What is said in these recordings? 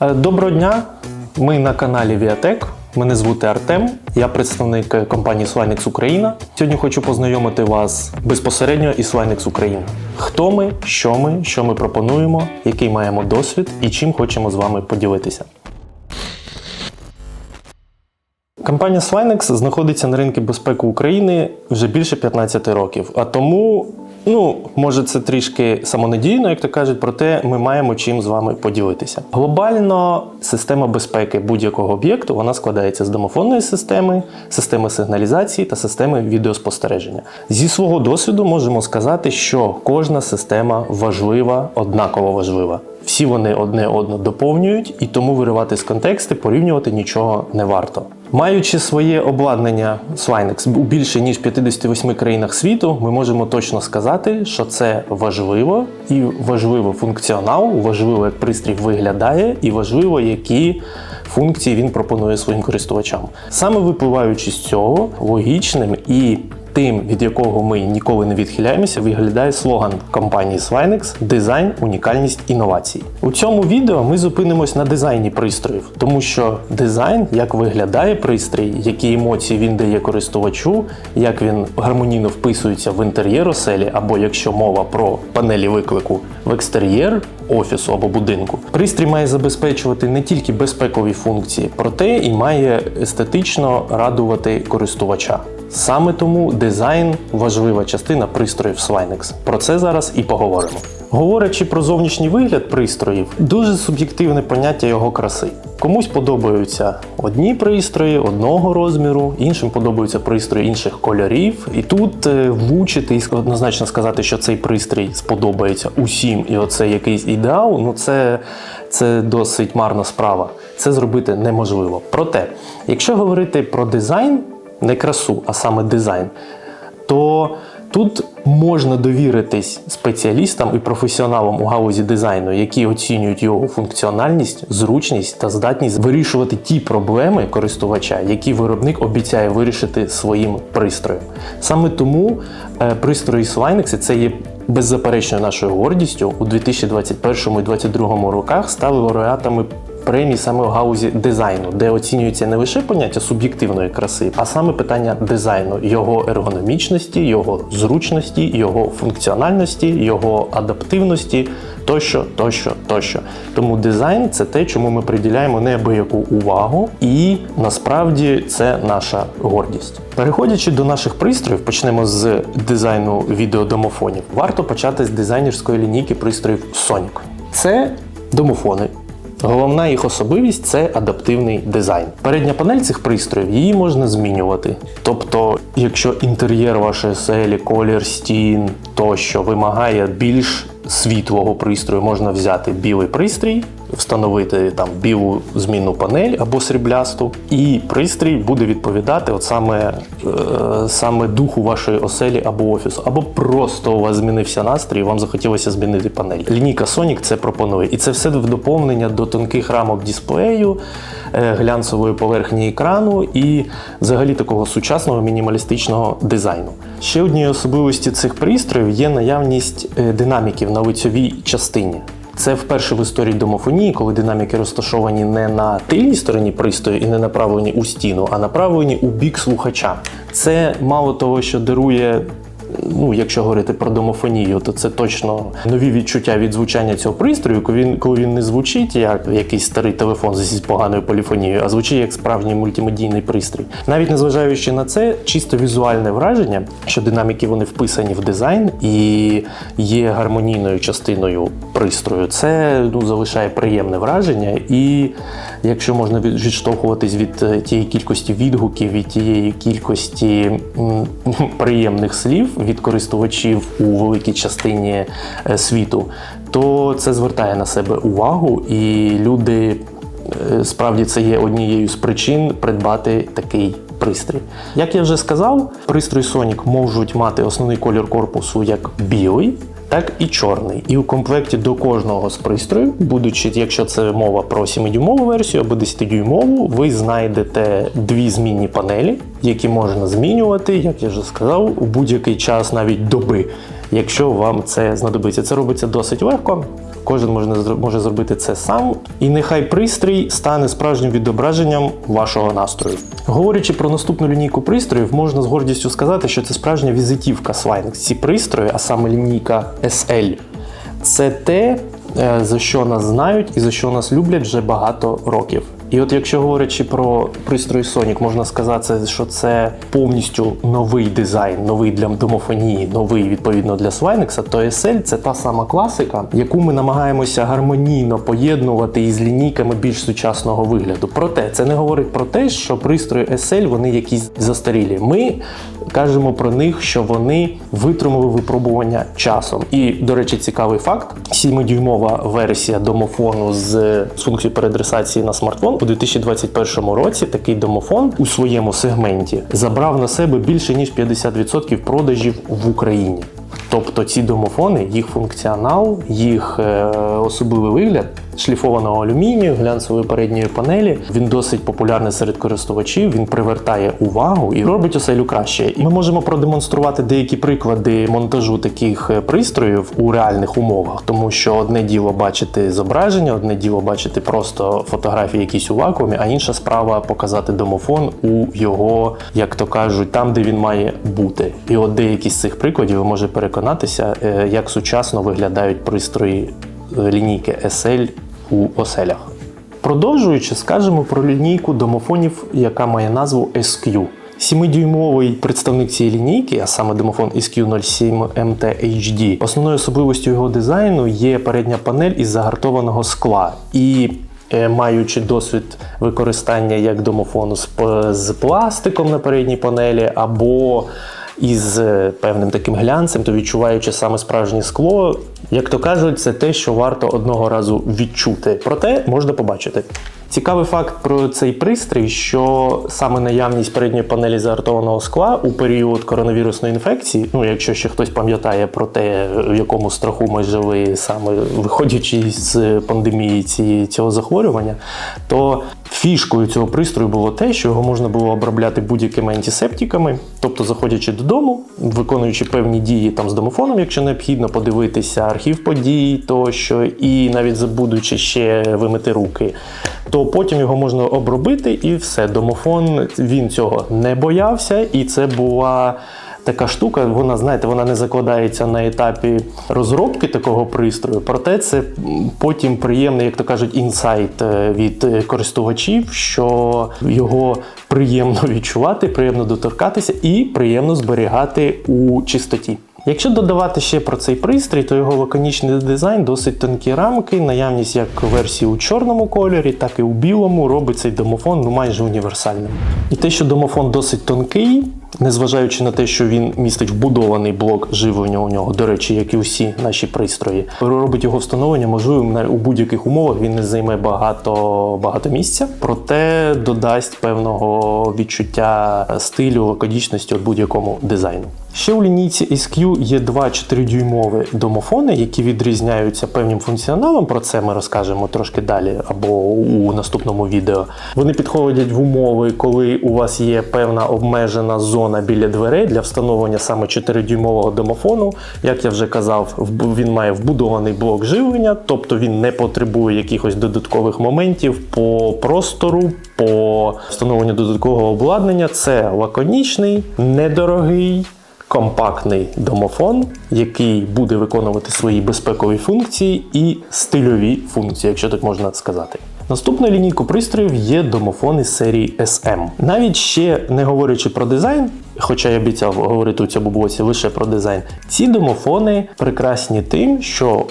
Е, Доброго дня! Ми на каналі Viatech. Мене звути Артем, я представник е, компанії Swinex Україна. Сьогодні хочу познайомити вас безпосередньо із Swinex Україна. Хто ми, що ми, що ми пропонуємо, який маємо досвід і чим хочемо з вами поділитися. Компанія Swinex знаходиться на ринку безпеки України вже більше 15 років. А тому, ну, може, це трішки самонадійно, як то кажуть, проте ми маємо чим з вами поділитися. Глобально система безпеки будь-якого об'єкту вона складається з домофонної системи, системи сигналізації та системи відеоспостереження. Зі свого досвіду можемо сказати, що кожна система важлива, однаково важлива. Всі вони одне одну доповнюють, і тому виривати з контексту, порівнювати нічого не варто. Маючи своє обладнання Swinex у більше ніж 58 країнах світу, ми можемо точно сказати, що це важливо і важливо функціонал, важливо, як пристрій виглядає, і важливо, які функції він пропонує своїм користувачам. Саме випливаючи з цього, логічним і тим, від якого ми ніколи не відхиляємося, виглядає слоган компанії Swinex дизайн, унікальність, інновації. У цьому відео ми зупинимось на дизайні пристроїв, тому що дизайн, як виглядає пристрій, які емоції він дає користувачу, як він гармонійно вписується в інтер'єр оселі, або якщо мова про панелі виклику в екстер'єр офісу або будинку. Пристрій має забезпечувати не тільки безпекові функції, проте і має естетично радувати користувача. Саме тому дизайн важлива частина пристроїв Swinex. Про це зараз і поговоримо. Говорячи про зовнішній вигляд пристроїв, дуже суб'єктивне поняття його краси. Комусь подобаються одні пристрої одного розміру, іншим подобаються пристрої інших кольорів. І тут е, влучити і однозначно сказати, що цей пристрій сподобається усім, і оце якийсь ідеал. Ну це, це досить марна справа. Це зробити неможливо. Проте, якщо говорити про дизайн, не красу, а саме дизайн, то тут можна довіритись спеціалістам і професіоналам у галузі дизайну, які оцінюють його функціональність, зручність та здатність вирішувати ті проблеми користувача, які виробник обіцяє вирішити своїм пристроєм. Саме тому е, пристрої Swinex це є беззаперечною нашою гордістю у 2021 і 2022 роках стали лауреатами премії саме в гаузі дизайну, де оцінюється не лише поняття суб'єктивної краси, а саме питання дизайну, його ергономічності, його зручності, його функціональності, його адаптивності. Тощо, тощо, тощо. Тому дизайн це те, чому ми приділяємо неабияку увагу, і насправді це наша гордість. Переходячи до наших пристроїв, почнемо з дизайну відеодомофонів. Варто почати з дизайнерської лінійки пристроїв Sonic. Це домофони. Головна їх особливість це адаптивний дизайн. Передня панель цих пристроїв її можна змінювати. Тобто, якщо інтер'єр вашої селі, колір стін тощо вимагає більш світлого пристрою, можна взяти білий пристрій, встановити там білу змінну панель або сріблясту, і пристрій буде відповідати от саме, е, саме духу вашої оселі або офісу, або просто у вас змінився настрій, і вам захотілося змінити панель. Лінійка Sonic це пропонує, і це все в доповнення до тонких рамок дисплею, е, глянцевої поверхні екрану і взагалі такого сучасного мінімалістичного дизайну. Ще однією особливості цих пристроїв є наявність е, динаміків на лицьовій частині. Це вперше в історії домофонії, коли динаміки розташовані не на тильній стороні пристрою і не направлені у стіну, а направлені у бік слухача. Це мало того, що дарує. Ну, якщо говорити про домофонію, то це точно нові відчуття від звучання цього пристрою, коли він, коли він не звучить як якийсь старий телефон зі поганою поліфонією, а звучить як справжній мультимедійний пристрій. Навіть незважаючи на це, чисто візуальне враження, що динаміки вони вписані в дизайн і є гармонійною частиною пристрою, це ну, залишає приємне враження. І якщо можна відштовхуватись від е, тієї кількості відгуків, від тієї кількості м, приємних слів від користувачів у великій частині е, світу, то це звертає на себе увагу, і люди е, справді це є однією з причин придбати такий. Пристрій. Як я вже сказав, пристрої Sonic можуть мати основний колір корпусу як білий, так і чорний. І у комплекті до кожного з пристроїв, будучи, якщо це мова про 7-дюймову версію або 10-дюймову, ви знайдете дві змінні панелі, які можна змінювати, як я вже сказав, у будь-який час навіть доби, якщо вам це знадобиться. Це робиться досить легко. Кожен може, може зробити це сам, і нехай пристрій стане справжнім відображенням вашого настрою. Говорячи про наступну лінійку пристроїв, можна з гордістю сказати, що це справжня візитівка Swinix. Ці пристрої, а саме лінійка SL, це те, е, за що нас знають і за що нас люблять вже багато років. І от якщо говорячи про пристрої Sonic, можна сказати, що це повністю новий дизайн, новий для домофонії, новий відповідно для Swinix, то SL це та сама класика, яку ми намагаємося гармонійно поєднувати із лінійками більш сучасного вигляду. Проте це не говорить про те, що пристрої SL вони якісь застарілі. Ми кажемо про них, що вони витримали випробування часом. І, до речі, цікавий факт: 7-дюймова версія домофону з, функцією переадресації на смартфон у 2021 році такий домофон у своєму сегменті забрав на себе більше ніж 50% продажів в Україні. Тобто ці домофони, їх функціонал, їх е, особливий вигляд шліфованого алюмінію, глянцевої передньої панелі. Він досить популярний серед користувачів. Він привертає увагу і робить оселю краще. І ми можемо продемонструвати деякі приклади монтажу таких е, пристроїв у реальних умовах, тому що одне діло бачити зображення, одне діло бачити просто фотографії якісь у вакуумі, а інша справа показати домофон у його, як то кажуть, там, де він має бути. І от деякі з цих прикладів ви можете переконатися, е, як сучасно виглядають пристрої е, лінійки SL у оселях. Продовжуючи, скажемо про лінійку домофонів, яка має назву SQ. 7-дюймовий представник цієї лінійки, а саме домофон SQ07 MT HD. Основною особливостю його дизайну є передня панель із загартованого скла. І е, маючи досвід використання як домофону з пластиком на передній панелі або із е, певним таким глянцем, то відчуваючи саме справжнє скло, як то кажуть, це те, що варто одного разу відчути. Проте можна побачити. Цікавий факт про цей пристрій, що саме наявність передньої панелі загартованого скла у період коронавірусної інфекції, ну якщо ще хтось пам'ятає про те, в якому страху ми жили саме виходячи з пандемії цієї, цього захворювання, то фішкою цього пристрою було те, що його можна було обробляти будь-якими антисептиками, тобто заходячи додому, виконуючи певні дії там з домофоном, якщо необхідно, подивитися архів подій тощо, і навіть забудучи ще вимити руки, то потім його можна обробити і все. Домофон він цього не боявся, і це була. Така штука, вона, знаєте, вона не закладається на етапі розробки такого пристрою, проте це потім приємний, як то кажуть, інсайт е, від користувачів, що його приємно відчувати, приємно доторкатися і приємно зберігати у чистоті. Якщо додавати ще про цей пристрій, то його лаконічний дизайн, досить тонкі рамки, наявність як версії у чорному кольорі, так і у білому робить цей домофон ну, майже універсальним. І те, що домофон досить тонкий, незважаючи на те, що він містить вбудований блок живлення у нього, до речі, як і усі наші пристрої, робить його встановлення можливим у будь-яких умовах. Він не займе багато, багато місця, проте додасть певного відчуття стилю, лаконічності у будь-якому дизайну. Ще у лінійці SQ є два 4-дюймові домофони, які відрізняються певним функціоналом. Про це ми розкажемо трошки далі або у наступному відео. Вони підходять в умови, коли у вас є певна обмежена зона біля дверей для встановлення саме 4-дюймового домофону. Як я вже казав, він має вбудований блок живлення, тобто він не потребує якихось додаткових моментів по простору, по встановленню додаткового обладнання. Це лаконічний, недорогий компактний домофон, який буде виконувати свої безпекові функції і стильові функції, якщо так можна сказати. Наступною лінійкою пристроїв є домофони серії SM. Навіть ще не говорячи про дизайн, хоча я обіцяв говорити у цьому блоці лише про дизайн, ці домофони прекрасні тим, що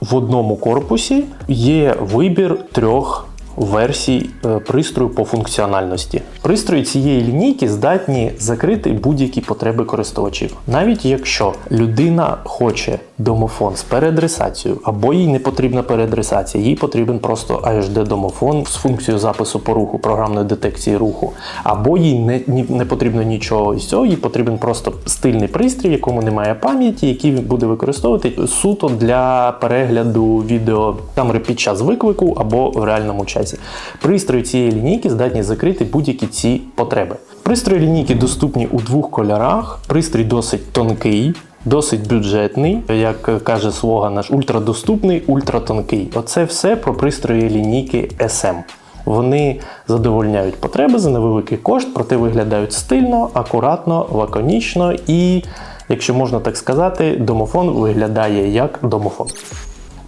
в одному корпусі є вибір трьох версій е, пристрою по функціональності. Пристрої цієї лінійки здатні закрити будь-які потреби користувачів. Навіть якщо людина хоче домофон з переадресацією, або їй не потрібна переадресація, їй потрібен просто AHD домофон з функцією запису по руху, програмної детекції руху, або їй не, ні- не потрібно нічого із цього, їй потрібен просто стильний пристрій, якому немає пам'яті, який буде використовувати суто для перегляду відеокамери під час виклику або в реальному часі. Пристрої цієї лінійки здатні закрити будь-які ці потреби. Пристрої лінійки доступні у двох кольорах. Пристрій досить тонкий, досить бюджетний, як каже слоган наш, ультрадоступний, ультратонкий. Оце все про пристрої лінійки SM. Вони задовольняють потреби за невеликий кошт, проте виглядають стильно, акуратно, лаконічно і, якщо можна так сказати, домофон виглядає як домофон.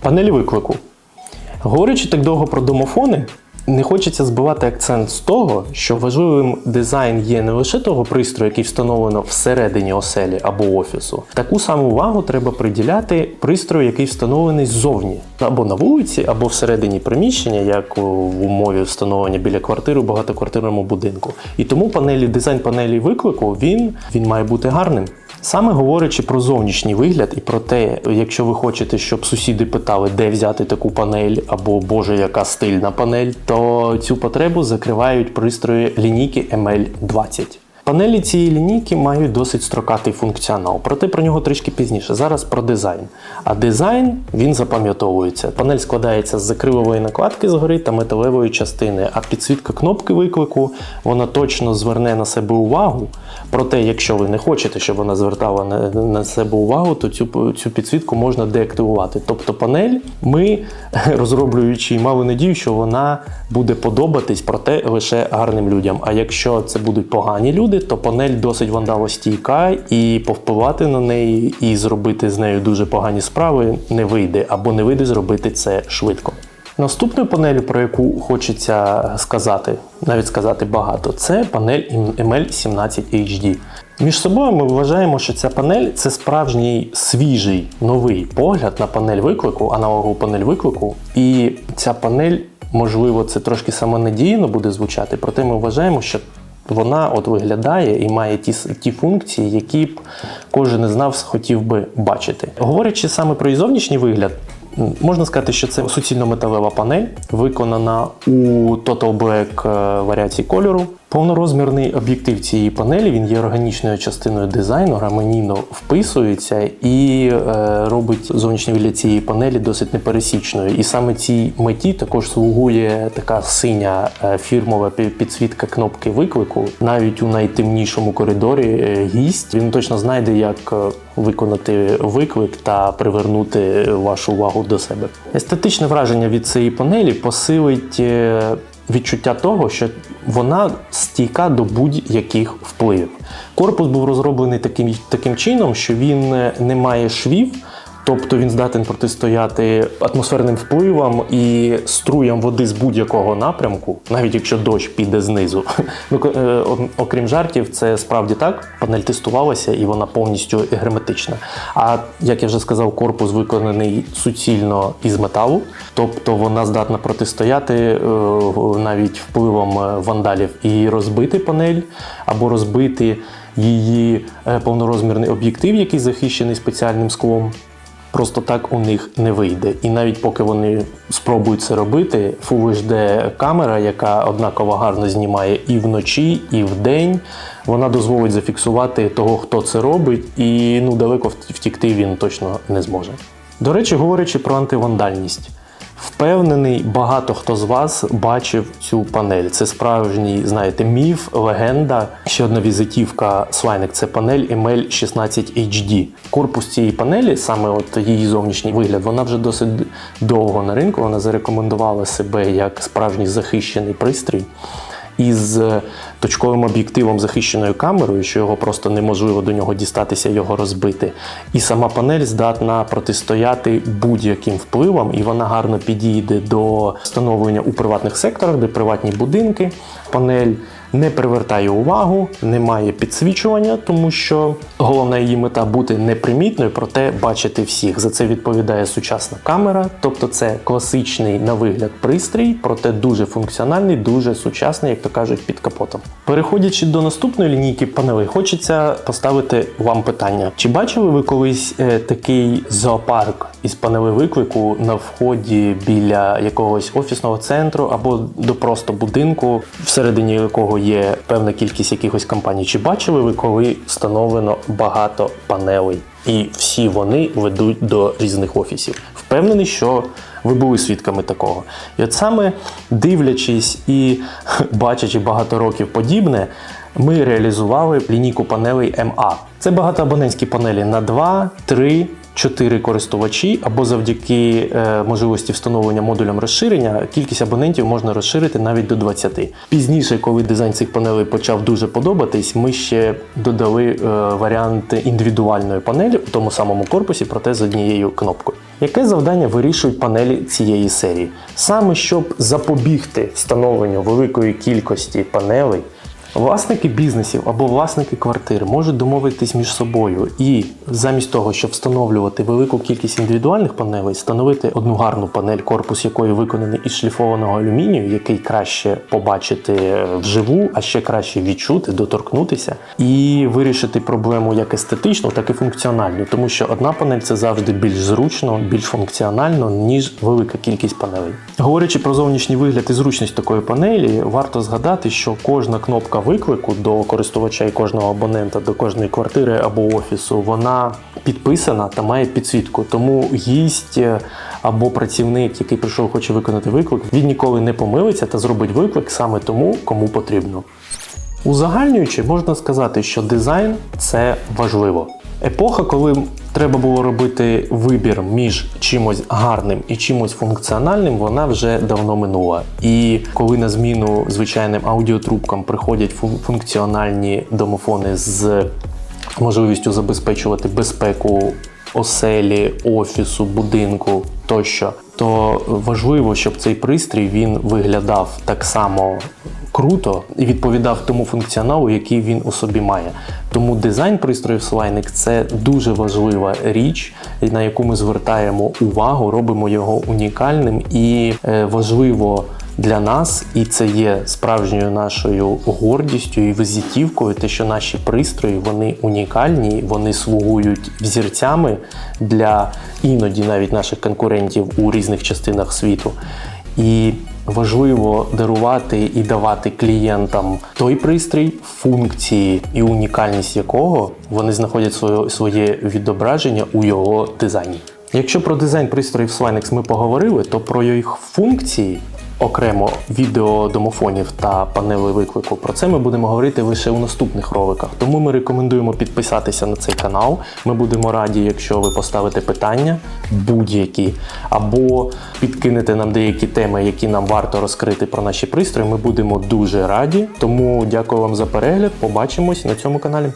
Панелі виклику. Говорячи так довго про домофони, не хочеться збивати акцент з того, що важливим дизайн є не лише того пристрою, який встановлено всередині оселі або офісу. Таку саму увагу треба приділяти пристрою, який встановлений ззовні, або на вулиці, або всередині приміщення, як в умові встановлення біля квартири у багатоквартирному будинку. І тому панелі, дизайн панелі виклику він, він має бути гарним. Саме говорячи про зовнішній вигляд і про те, якщо ви хочете, щоб сусіди питали, де взяти таку панель, або Боже, яка стильна панель, то цю потребу закривають пристрої лінійки ML20. Панелі цієї лінійки мають досить строкатий функціонал, проте про нього трішки пізніше. Зараз про дизайн. А дизайн він запам'ятовується. Панель складається з закривової накладки згори та металевої частини, а підсвітка кнопки виклику вона точно зверне на себе увагу. Проте, якщо ви не хочете, щоб вона звертала на, себе увагу, то цю, цю підсвітку можна деактивувати. Тобто панель ми, розроблюючи, мали надію, що вона буде подобатись, проте лише гарним людям. А якщо це будуть погані люди, то панель досить вандалостійка, і повпливати на неї і зробити з нею дуже погані справи не вийде, або не вийде зробити це швидко. Наступною панелю, про яку хочеться сказати, навіть сказати багато, це панель ML17HD. Між собою ми вважаємо, що ця панель це справжній свіжий новий погляд на панель виклику, аналогову панель виклику. І ця панель, можливо, це трошки самонадійно буде звучати, проте ми вважаємо, що вона от виглядає і має ті, ті функції, які б кожен із нас хотів би бачити. Говорячи саме про її зовнішній вигляд, можна сказати, що це суцільно металева панель, виконана у Total Black е, варіації кольору. Повнорозмірний об'єктив цієї панелі він є органічною частиною дизайну, гармонійно вписується і е, робить зовнішній вигляд цієї панелі досить непересічною. І саме цій меті також слугує така синя е, фірмова підсвітка кнопки виклику. Навіть у найтемнішому коридорі е, гість він точно знайде, як е, виконати виклик та привернути вашу увагу до себе. Естетичне враження від цієї панелі посилить. Відчуття того, що вона стійка до будь-яких впливів. Корпус був розроблений таким, таким чином, що він е, не має швів. Тобто він здатен протистояти атмосферним впливам і струям води з будь-якого напрямку, навіть якщо дощ піде знизу. Ну, е, окрім жартів, це справді так. Панель тестувалася і вона повністю герметична. А як я вже сказав, корпус виконаний суцільно із металу, тобто вона здатна протистояти е, навіть впливам е, вандалів і розбити панель або розбити її повнорозмірний об'єктив, який захищений спеціальним склом. Просто так у них не вийде. І навіть поки вони спробують це робити, Full HD камера, яка однаково гарно знімає і вночі, і вдень, вона дозволить зафіксувати того, хто це робить, і ну далеко втікти він точно не зможе. До речі, говорячи про антивандальність. Впевнений, багато хто з вас бачив цю панель. Це справжній, знаєте, міф, легенда. Ще одна візитівка Swainek – це панель ML16 HD. Корпус цієї панелі, саме от її зовнішній вигляд, вона вже досить довго на ринку. Вона зарекомендувала себе як справжній захищений пристрій. Із е, точковим об'єктивом захищеною камерою, що його просто неможливо до нього дістатися, його розбити. І сама панель здатна протистояти будь-яким впливам, і вона гарно підійде до встановлення у приватних секторах, де приватні будинки. Панель не привертає увагу, не має підсвічування, тому що головна її мета бути непримітною, проте бачити всіх. За це відповідає сучасна камера, тобто це класичний на вигляд пристрій, проте дуже функціональний, дуже сучасний, як то кажуть, під капотом. Переходячи до наступної лінійки панелей, хочеться поставити вам питання: чи бачили ви колись е, такий зоопарк із панелей виклику на вході біля якогось офісного центру або до просто будинку, всередині якого є певна кількість якихось компаній? Чи бачили ви, коли встановлено багато панелей? І всі вони ведуть до різних офісів. Впевнений, що ви були свідками такого. І от саме дивлячись і бачачи багато років подібне, ми реалізували лінійку панелей МА. Це багатоабонентські панелі на 2, 3, 4 користувачі або завдяки е, можливості встановлення модулем розширення, кількість абонентів можна розширити навіть до 20. Пізніше, коли дизайн цих панелей почав дуже подобатись, ми ще додали е, варіант індивідуальної панелі у тому самому корпусі, проте з однією кнопкою. Яке завдання вирішують панелі цієї серії? Саме щоб запобігти встановленню великої кількості панелей, Власники бізнесів або власники квартир можуть домовитись між собою і замість того, щоб встановлювати велику кількість індивідуальних панелей, встановити одну гарну панель, корпус якої виконаний із шліфованого алюмінію, який краще побачити вживу, а ще краще відчути, доторкнутися, і вирішити проблему як естетичну, так і функціональну, тому що одна панель це завжди більш зручно, більш функціонально, ніж велика кількість панелей. Говорячи про зовнішній вигляд і зручність такої панелі, варто згадати, що кожна кнопка виклику до користувача і кожного абонента до кожної квартири або офісу, вона підписана та має підсвітку. Тому гість е, або працівник, який прийшов, хоче виконати виклик, він ніколи не помилиться та зробить виклик саме тому, кому потрібно. Узагальнюючи, можна сказати, що дизайн це важливо. Епоха, коли треба було робити вибір між чимось гарним і чимось функціональним, вона вже давно минула. І коли на зміну звичайним аудіотрубкам приходять фун- функціональні домофони з можливістю забезпечувати безпеку оселі, офісу, будинку тощо, то важливо, щоб цей пристрій він виглядав так само круто і відповідав тому функціоналу, який він у собі має. Тому дизайн пристроїв Slайник це дуже важлива річ, на яку ми звертаємо увагу, робимо його унікальним і е, важливо для нас, і це є справжньою нашою гордістю і визитівкою, те, що наші пристрої вони унікальні, вони слугують взірцями для іноді навіть наших конкурентів у різних частинах світу. І важливо дарувати і давати клієнтам той пристрій, функції і унікальність якого вони знаходять своє, своє відображення у його дизайні. Якщо про дизайн пристроїв Slinex ми поговорили, то про їх функції окремо відеодомофонів та панелей виклику. Про це ми будемо говорити лише у наступних роликах. Тому ми рекомендуємо підписатися на цей канал. Ми будемо раді, якщо ви поставите питання будь-які, або підкинете нам деякі теми, які нам варто розкрити про наші пристрої. Ми будемо дуже раді. Тому дякую вам за перегляд. Побачимось на цьому каналі.